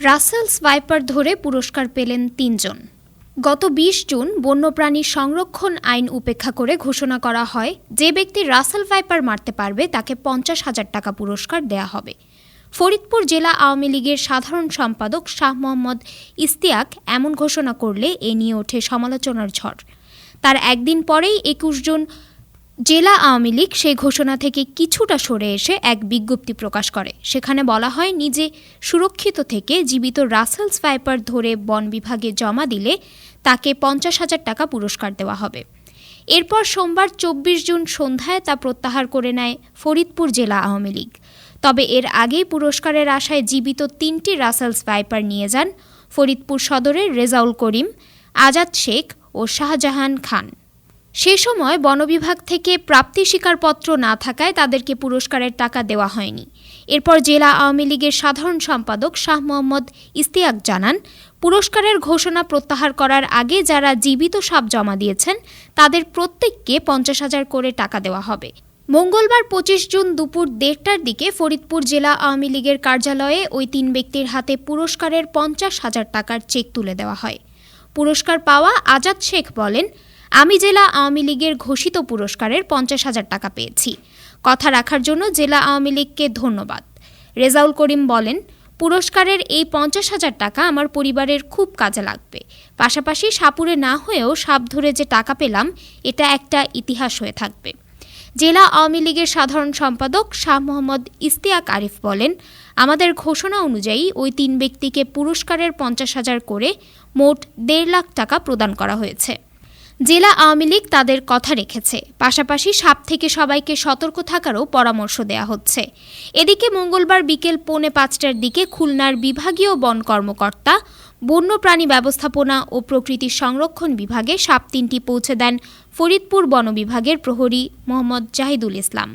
Russell's viper ধরে পুরস্কার পেলেন তিনজন। গত বিশ জুন বন্যপ্রাণী সংরক্ষণ আইন উপেক্ষা করে ঘোষণা করা হয়, যে ব্যক্তি রাসেল ভাইপার মারতে পারবে তাকে পঞ্চাশ হাজার টাকা পুরস্কার দেয়া হবে। ফরিদপুর জেলা আওয়ামী লীগের সাধারণ সম্পাদক শাহ মোহাম্মদ ইস্তিয়াক এমন ঘোষণা করলে এ নিয়ে ওঠে সমালোচনার ঝড়। তার একদিন পরেই একুশ জন জেলা আওয়ামী লীগ সেই ঘোষণা থেকে কিছুটা সরে এসে এক বিজ্ঞপ্তি প্রকাশ করে। সেখানে বলা হয়, নিজে সুরক্ষিত থেকে জীবিত রাসেলস ভাইপার ধরে বন বিভাগে জমা দিলে তাকে পঞ্চাশ হাজার টাকা পুরস্কার দেওয়া হবে। এরপর সোমবার চব্বিশ জুন সন্ধ্যায় তা প্রত্যাহার করে নেয় ফরিদপুর জেলা আওয়ামী লীগ। তবে এর আগেই পুরস্কারের আশায় জীবিত তিনটি রাসেলস ভাইপার নিয়ে যান ফরিদপুর সদরের রেজাউল করিম, আজাদ শেখ ও শাহজাহান খান। সে সময় বনবিভাগ থেকে প্রাপ্তি স্বীকারপত্র না থাকায় তাদেরকে পুরস্কারের টাকা দেওয়া হয়নি। এরপর জেলা আওয়ামী লীগের সাধারণ সম্পাদক শাহ মোহাম্মদ ইস্তিয়াক জানান, পুরস্কারের ঘোষণা প্রত্যাহার করার আগে যারা জীবিত সাপ জমা দিয়েছেন, তাদের প্রত্যেককে পঞ্চাশ হাজার করে টাকা দেওয়া হবে। মঙ্গলবার পঁচিশ জুন দুপুর দেড়টার দিকে ফরিদপুর জেলা আওয়ামী লীগের কার্যালয়ে ওই তিন ব্যক্তির হাতে পুরস্কারের পঞ্চাশ হাজার টাকার চেক তুলে দেওয়া হয়। পুরস্কার পাওয়া আজাদ শেখ বলেন আমি জেলা আওয়ামী লীগের ঘোষিত পুরস্কারের পঞ্চাশ হাজার টাকা পেয়েছি। কথা রাখার জন্য জেলা আওয়ামী লীগকে ধন্যবাদ। রেজাউল করিম বলেন, পুরস্কারের এই পঞ্চাশ হাজার টাকা আমার পরিবারের খুব কাজে লাগবে। পাশাপাশি সাপুরে না হয়েও সাপ ধরে যে টাকা পেলাম, এটা একটা ইতিহাস হয়ে থাকবে। জেলা আওয়ামী লীগের সাধারণ সম্পাদক শাহ মোহাম্মদ ইস্তিয়াক আরিফ বলেন, আমাদের ঘোষণা অনুযায়ী ওই তিন ব্যক্তিকে পুরস্কারের পঞ্চাশ হাজার করে মোট দেড় লাখ টাকা প্রদান করা হয়েছে। জেলা আওয়ামী লীগ তাদের কথা রেখেছে। পাশাপাশি সাপ থেকে সবাইকে সতর্ক থাকারও পরামর্শ দেয়া হচ্ছে। এদিকে মঙ্গলবার বিকেল পৌনে পাঁচটার দিকে খুলনার বিভাগীয় বন কর্মকর্তা, বন্যপ্রাণী ব্যবস্থাপনা ও প্রকৃতি সংরক্ষণ বিভাগে সাপ তিনটি পৌঁছে দেন ফরিদপুর বন বিভাগের প্রহরী মোহাম্মদ জাহিদুল ইসলাম।